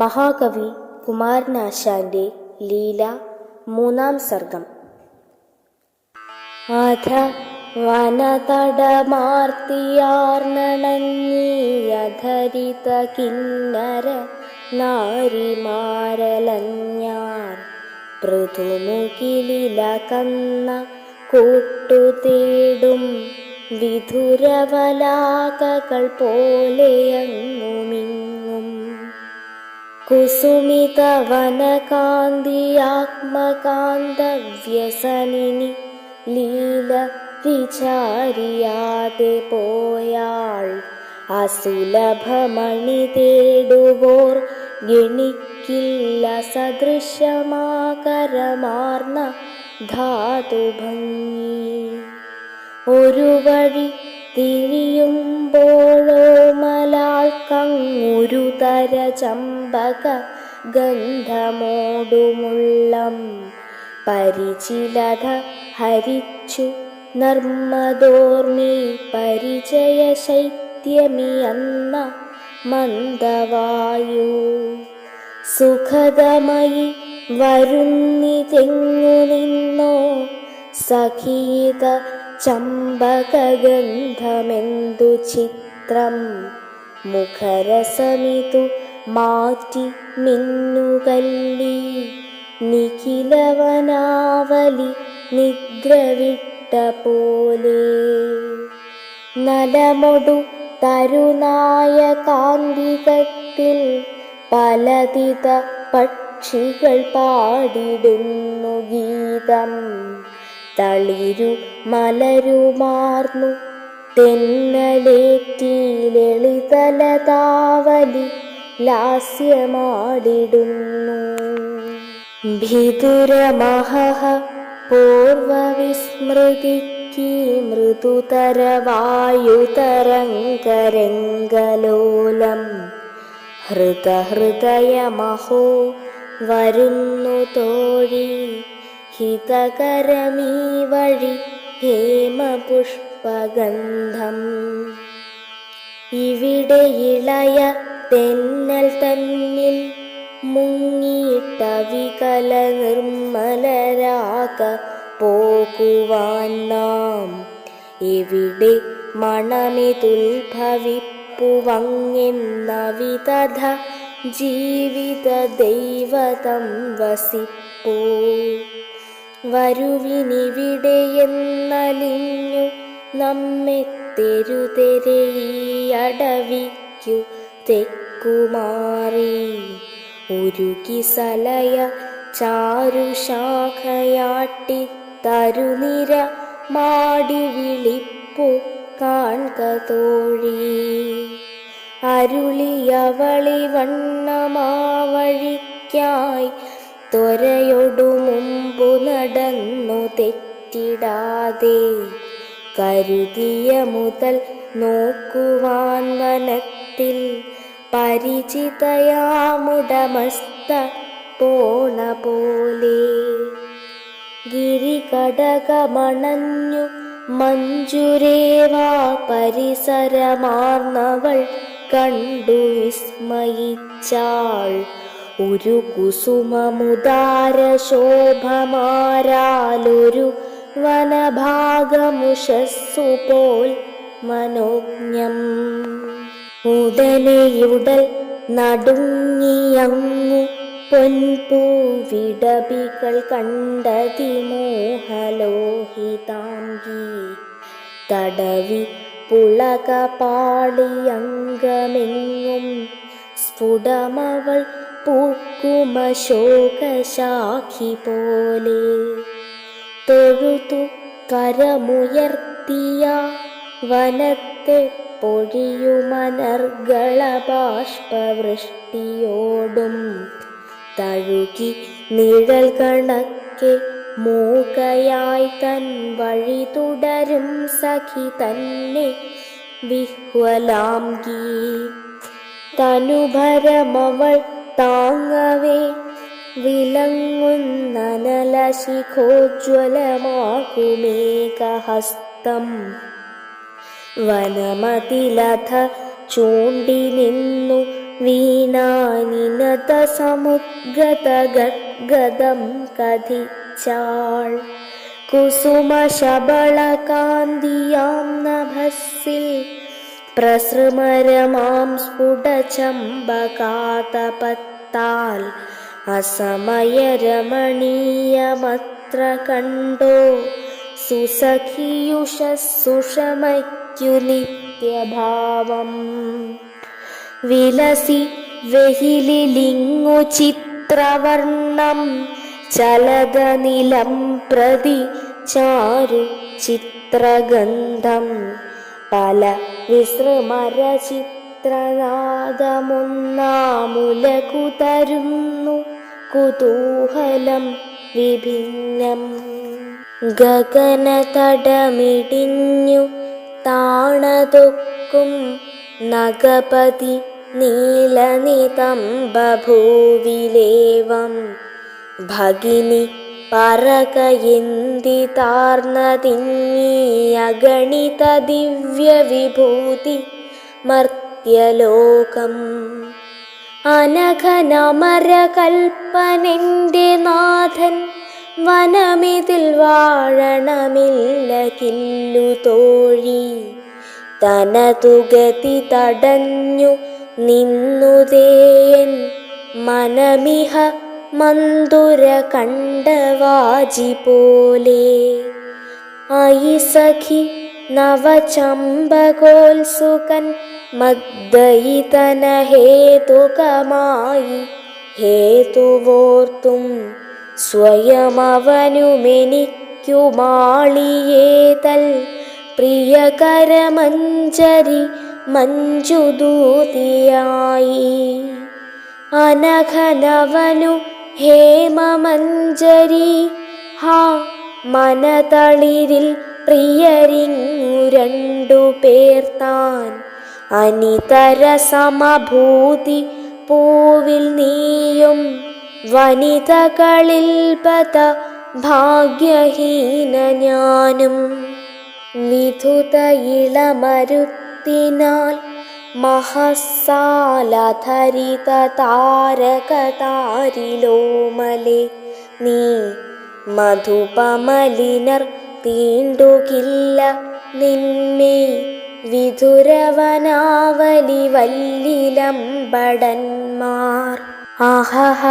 മഹാകവി കുമാരനാശാന്റെ ലീല മൂന്നാം സർഗം. അധ വനതടമാർത്തിയാർന്നണഞ്ഞീയധരിത കിന്നര നാരിമാരലഞ്ഞാർ. പൃഥുമുകിലില കന്ന കൂട്ടുതേടും വിധുരവലാകകൾ പോലെയങ്ങുമിങ്ങും കുസുമിത വനകാന്തിയാത്മകാന്തവ്യസനിനി ലീല വിചാരിയാതെ പോയാൾ അസുലഭമണി തേടുവോർ ഗണിക്കില്ല സദൃശമാകരമാർന്ന ധാതുഭംഗി. ഒരു വഴി തിരിയുമ്പോഴോ മലാൽക്കങ്ങുരു തര ചമ്പക ഗന്ധമോടുമുള്ളം. പരിചിലത ഹരിച്ചു നർമ്മദോർമി പരിചയ ശൈത്യമി അന്ന മന്ദവായു. സുഖദമയി വരുന്നിതെങ്ങു നിന്നോ സഖീത ചമ്പകഗന്ധമെന്തു ചിത്രം. മുഖരസമിതു മാറ്റി മിന്നുകല്ലി. നിഖിലവനാവലി നിദ്രവിട്ട പോലെ. നലമൊടു തരുനായ കാന്തികത്തിൽ പലതിത പക്ഷികൾ പാടിടുന്നു ഗീതം. തളിരു മലരുമാർന്നു തെന്നലേറ്റി ലളിതലതാവലി ലാസ്യമാടിടുന്നു. ഭിതുരമഹ പൂർവവിസ്മൃതിക്ക് മൃദുതരവായുതരംഗരംഗലോലം ഹൃദഹൃദയമഹോ വരുന്നു തോഴി ഹിതകരമീ വഴി ഹേമപുഷ്പഗന്ധം ഇവിടെ ഇളയ തെന്നൽ തന്നിൽ മുങ്ങിയിട്ട വികല നിർമ്മലരാക പോകുവാൻ നാം. എവിടെ മണമിതുൽഭവിപ്പുവങ്ങെന്ന വിതധ ജീവിത ദൈവതം വസിപ്പൂ. വരുവിനിവിടെയെന്നലിഞ്ഞു നമ്മെ തെരുതെരെ അടവിക്കു തെക്കുമാറി. ഉരുകി സലയ ചാരുശാഖയാട്ടി തരുനിര മാടി വിളിപ്പു കാൺകതോഴി അരുളിയവളി വണ്ണമാവഴിക്കായി ത്വരയൊടു മുമ്പു നടന്നു തെറ്റിടാതെ. കരുതിയ മുതൽ നോക്കുവാൻ വനത്തിൽ പരിചിതയാമുടമസ്ത പോണ പോലെ. ഗിരികടകമണഞ്ഞു മഞ്ജുരേവാ പരിസരമാർന്നവൾ കണ്ടു വിസ്മയിച്ചാൾ. ഒരു കുസുമമുദാര ശോഭമാരാലൊരു വനഭാഗമുഷസ്സു പോൽ മനോജ്ഞം. മുതലയുടൽ നടുങ്ങിയങ്ങു പൊൻപൂവിടപികൾ കണ്ടതി മോഹലോഹിതാംഗി. തടവി പുളക പാളിയങ്കമെങ്ങും സ്ഫുടമവൾ പൂക്കുമശോകശാഖി പോലെ തൊഴുതു കരമുയർത്തിയ വനത്തെ പൊഴിയുമനർഗള ബാഷ്പവൃഷ്ടിയോടും. തഴുകി നിഴൽ കണക്കെ മൂകയായി തൻ വഴി തുടരും സഖി തന്നെ വിഹ്വലാംഗി. തനുഭരമവൾ താങ്ങവേ വിലങ്ങുന്നനലശിഖോജ്വലമാകുമേകഹസ്തം വനമതിലഥ ചൂണ്ടി നിന്നു വീണാനിനത സമുദ്ഗത ഗദ്ഗദം കഥിച്ചാൾ. കുസുമശബളകാന്തിയാം ശബള കാന്തിയാം നഭസ്സിൽ പ്രസൃമരമാം സ്ഫുടചമ്പകാതപത്താൽ അസമയരമണീയമത്ര കണ്ടോ? സുസഖിയുഷസുഷമയ്ക്കു നിത്യഭാവം വിലസി വെഹിലിലിങ്ങു ചിത്രവർണം ചലതനിലം പ്രതി ചാരു ചിത്രഗന്ധം. പല തരുന്നു. കുതൂഹലം വിഭിന്നം. ഗഗനതടമിടിഞ്ഞു താണതൊക്കും നഗപതി നീലനിതംബഭൂവിലേവം. ഭഗിനി പറകയെന്തിതാർന്നതിഞ്ഞീയഗണിത ദിവ്യവിഭൂതി മർത്യലോകം. അനഘനമരകൽപ്പനെന്റെ നാഥൻ വനമിതിൽ വാഴണമില്ല കില്ലു തോഴി. തനതുഗതി തടഞ്ഞു നിന്നുതേയൻ മനമിഹ മന്ദുര കണ്ടവാജി പോലെ. ഐ സഖി നവചമ്പകോത്സുകൻ മദ്ദയിതന ഹേതുകമായി ഹേതുവോർത്തും സ്വയമവനുമെനിക്കുമാളിയേതൽ പ്രിയകരമഞ്ചരി മഞ്ജുദൂതിയായി. അനഘനവനു ഹേമമഞ്ജരി ഹാ മനതളിരിൽ പ്രിയരിങ്ങു രണ്ടു പേർ താൻ അനിതര സമഭൂതി പൂവിൽ നീയും വനിതകളിൽ പത ഭാഗ്യഹീന ഞാനും. വിധുത ഇളമരുത്തിനാൽ മഹസാലധരിത താരകതാരിലോമലെ നീ മധുപമലിനർ തീണ്ടുകില്ല നിന്നെ. വിധുരവനാവലി വല്ലിലമ്പടന്മാർ അഹഹ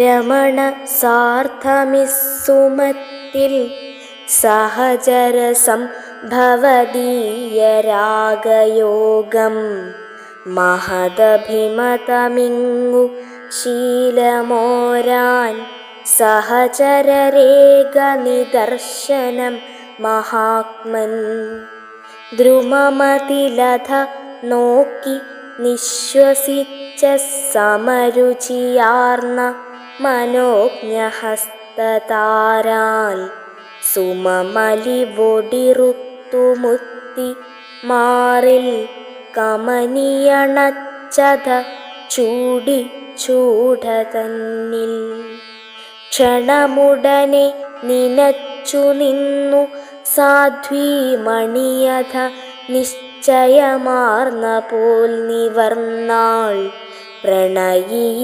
രമണ സാർത്ഥമിസുമത്തിൽ സഹചരസം ഭവദീയരാഗയോഗം മഹദഭിമതമിങ്ങു ശീലമോരാൻ സഹചരരേഖ നിദർശനം മഹാത്മൻ. ദ്രുമമതിലഥ നോക്കി നിശ്വസിച്ച സമരുചിയാർന്ന മനോജ്ഞഹസ്തതാരാൽ സുമമലിവൊടിറുത്തുമുത്തി മാറിൽ കമനിയണച്ചത ചൂടി ചൂടതന്നിൽ. ക്ഷണമുടനെ നിനച്ചു നിന്നു സാധ്വീമണിയഥ നിശ്ചയമാർന്ന പോൽ നിവർന്നാൾ പ്രണയിവിടെയുണ്ടു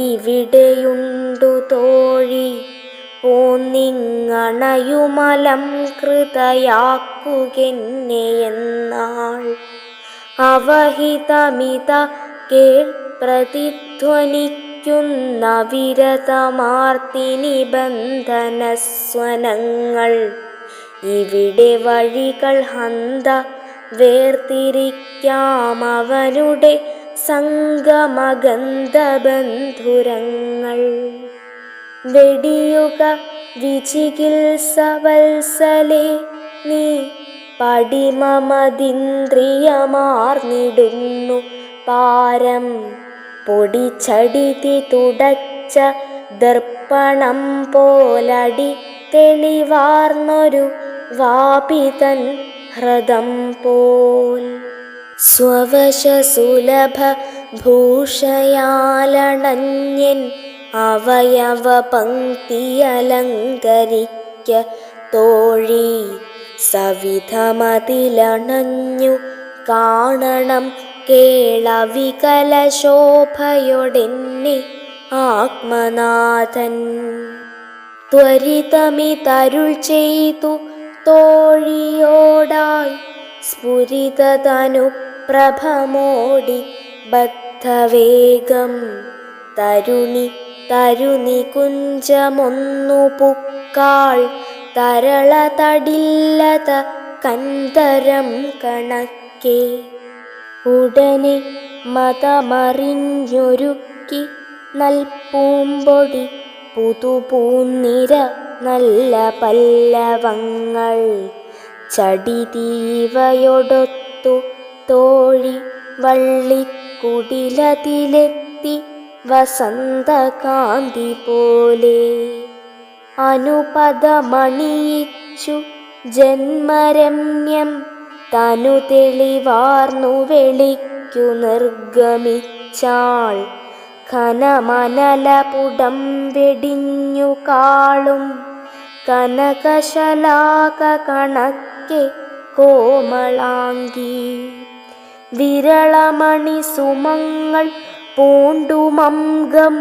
തോഴി. പോന്നിങ്ങണയുമലം കൃതയാക്കുകെന്നെയെന്നാൾ അവഹിതമിത കേൾ പ്രതിധ്വനിക്കുന്ന വിരതമാർത്തി ബന്ധനസ്വനങ്ങൾ ഇവിടെ വഴികൾ ഹന്ത വേർതിരിക്കാം അവനുടെ സംഗമഗന്ധബന്ധുരങ്ങൾ. വെടിയുക വിചികിത്സവത്സലെ നീ പടിമമതിന്ദ്രിയമാർന്നിടുന്നു പാരം. പൊടിച്ചടിതി തുടച്ച ദർപ്പണം പോലടി തെളിവാർന്നൊരു വാപിതൻ ഹൃദം പോൽ സ്വവശസുലഭ ഭൂഷയാലണഞ്ഞൻ അവയവ പങ്ക്തിയലങ്കരിക്ക തോഴി സവിധമതിലണഞ്ഞു കാണണം കേളവികലശോഭയൊടെന്നെ ആത്മനാഥൻ ത്വരിതമിതരുൾ ചെയ്തു തോഴിയോടായി സ്ഫുരിതതനുപ്രഭമോടി ബദ്ധവേഗം തരുണി തരുണി കുഞ്ചമൊന്നു പുക്കാൾ തരളതടില്ലത കന്തരം കണക്കെ. ഉടനെ മതമറിഞ്ഞൊരുക്കി നൽപൂമ്പൊടി പുതുപൂന്നിര നല്ല പല്ലവങ്ങൾ ചടിതീവയൊടൊത്തു തോഴി വള്ളിക്കുടിലതിലെത്തി വസന്തകാന്തി പോലെ അനുപദമണിയിച്ചു ജന്മരമ്യം തനു തെളിവാർന്നു വെളിക്കു നിർഗമിച്ചാൾ. ഘനമനലപുടം വെടിഞ്ഞു കാളും കനകശലാക കണക്കെ കോമളാങ്കി. വിരളമണി സുമങ്ങൾ പൂണ്ടുമംഗം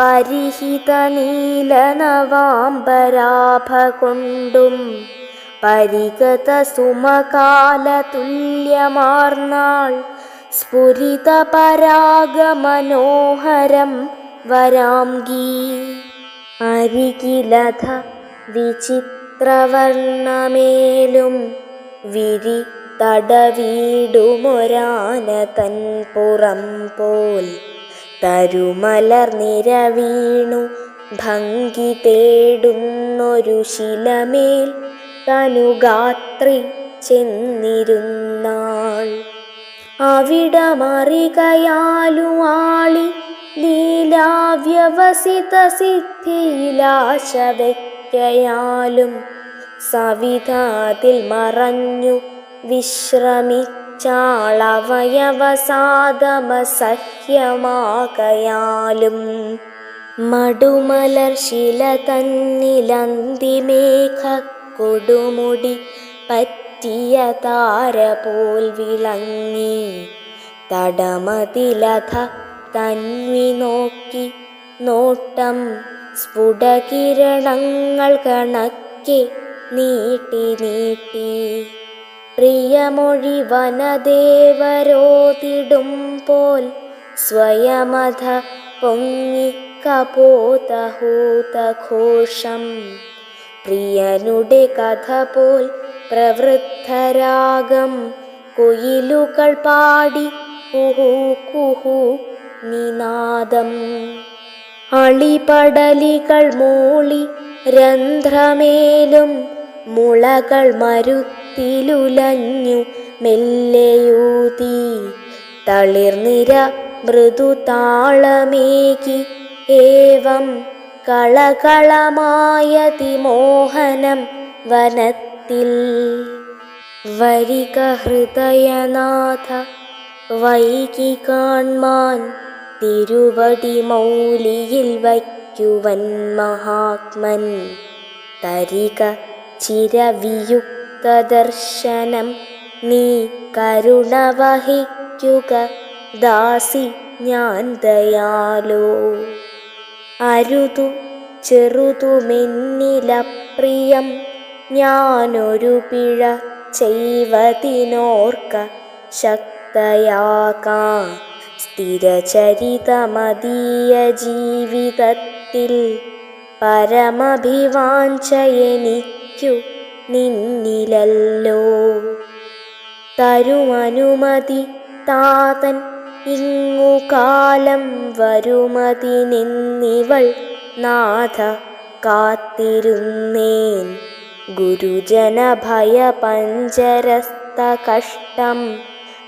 പരിഹിത നീല നവാംബരാഭ കൊണ്ടും പരിഗത സുമകാല പരാഗമനോഹരം വരാംഗീ അരികിലധ വിചിത്രവർണമേലും വിരി തടവീടുമൊരാന തൻ പുറം പോൽ തരുമലർ നിരവീണു ഭംഗി തേടുന്നൊരു ശിലമേൽ തനുഗാത്രി ചെന്നിരുന്നാൾ. അവിടമറികയാലു ആളി ലീലാവ്യവസിത സിദ്ധിയിലാശ വയ്ക്കയാലും സവിധാതിൽ മറഞ്ഞു വിശ്രമിച്ചാളവയവസാദമസഹ്യമാകയാലും മടുമലർ ശില തന്നിലന്തിമേഘ കൊടുമുടി പറ്റിയ താര പോൽ വിളങ്ങി തടമതിലഥ തന്വി നോക്കി നോട്ടം സ്ഫുടകിരണങ്ങൾ കണക്കെ നീട്ടി നീട്ടി. പ്രിയമൊഴി വനദേവരോതിടും പോൽ സ്വയമധ പൊങ്ങി കപോതഹൂതഘോഷം. പ്രിയനുടെ കഥ പോൽ പ്രവൃദ്ധരാഗം കുയിലുകൾ പാടി കുഹു കുഹു നിനാദം. അളിപടലികൾ മൂളി രന്ധ്രമേലും മുളകൾ മരുത്തിലുലഞ്ഞു മെല്ലെയൂതി. തളിർനിര മൃദു താളമേകി ഏവം കളകളമായതിമോഹനം വനത്തിൽ വരിക ഹൃദയനാഥ വൈകി കാൺമാൻ തിരുവടി മൗലിയിൽ വയ്ക്കുവൻ മഹാത്മൻ. തരിക ചിരവിയുക്ത ദർശനം നീ കരുണ വഹിക്കുക ദാസി ഞാൻ ദയാലോ. അരുതു ചെറുതുമെന്നിലപ്രിയം ഞാനൊരു പിഴ ചെയ്വതിനോർക്ക ശക്തയാകാ. സ്ഥിരചരിതമതീയ ജീവിതത്തിൽ പരമഭിവാഞ്ചയനിക്കു നിന്നിലല്ലോ തരുമനുമതി താതൻ ഇങ്ങുകാലം കാലം വരുമതിനെന്നിവൾ നാഥ കാത്തിരുന്നേൻ. ഗുരുജന ഭയ പഞ്ചരസ്ത കഷ്ടം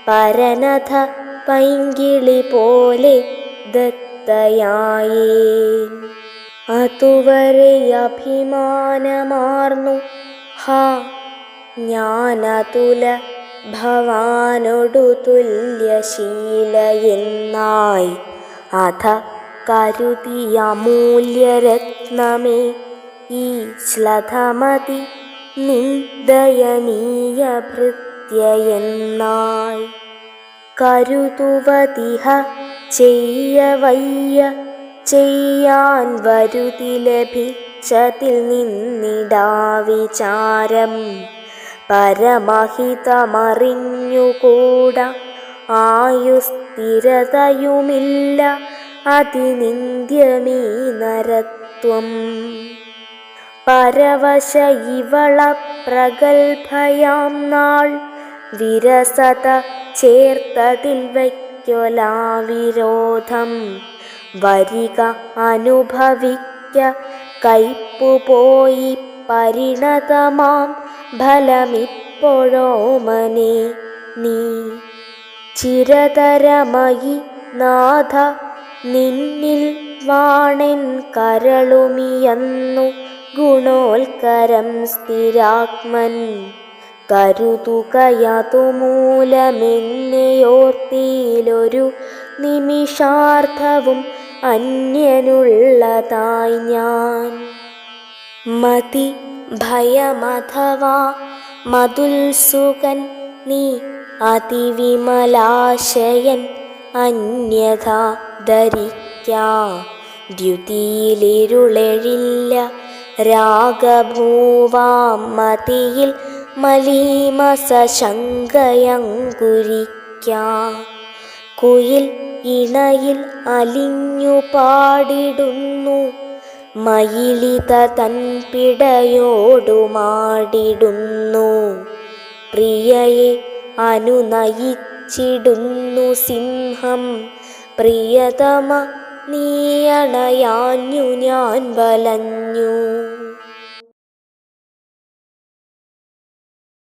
പരനഥ പൈങ്കിളി പോലെ ദത്തയായേ. അതുവരെ അഭിമാനമാർന്നു. ഹാ ഞാനതുല ഭവാനൊടു തുല്യശീലയെന്നായി അധ കരുതിയ മൂല്യരത്നമേ. ഈ ശ്ലഥമതി നിന്ദയനീയ ഭൃത്യയെന്നായി കരുതുവതിഹ ചെയ്യവയ്യ ചെയ്യാൻ വരുതി ലഭിച്ചതിൽ നിന്നിടാ വിചാരം പരമഹിതമറിഞ്ഞുകൂട. ആയുസ്ഥിരതയുമില്ല. അതിനിന്ദ്യമീ നരത്വം പരവശ ഇവള പ്രഗത്ഭയാം നാൾ വിരസത ചേർത്തതിൽ വയ്ക്കൊലാ വിരോധം വരിക അനുഭവിക്ക കൈപ്പുപോയി പരിണതമാം ഫലമിപ്പോഴോ മനെ നീ ചിരതരമയി നാഥ നിന്നിൽ വാണൻ കരളുമിയന്നു ഗുണോൽക്കരം സ്ഥിരാത്മൻ. കരുതുകയതു മൂലമെന്നെയോർത്തിയിലൊരു നിമിഷാർത്ഥവും അന്യനുള്ളതായി ഞാൻ. മതി ഭയമഥവാ മതുൽസുകൻ നീ അതിവിമലാശയൻ അന്യഥാ ധരിക്കാ. ദ്യുതിയിലിരുളെഴില്ല രാഗഭൂവാം മതിയിൽ മലീമസ കുയിൽ ഇണയിൽ അലിഞ്ഞു പാടിടുന്നു. മയിലിത തൻ പിടയോടുമാടിടുന്നു പ്രിയയെ അനുനയിച്ചിടുന്നു സിംഹം. പ്രിയതമ നീയണയാഞ്ഞു ഞാൻ വലഞ്ഞു.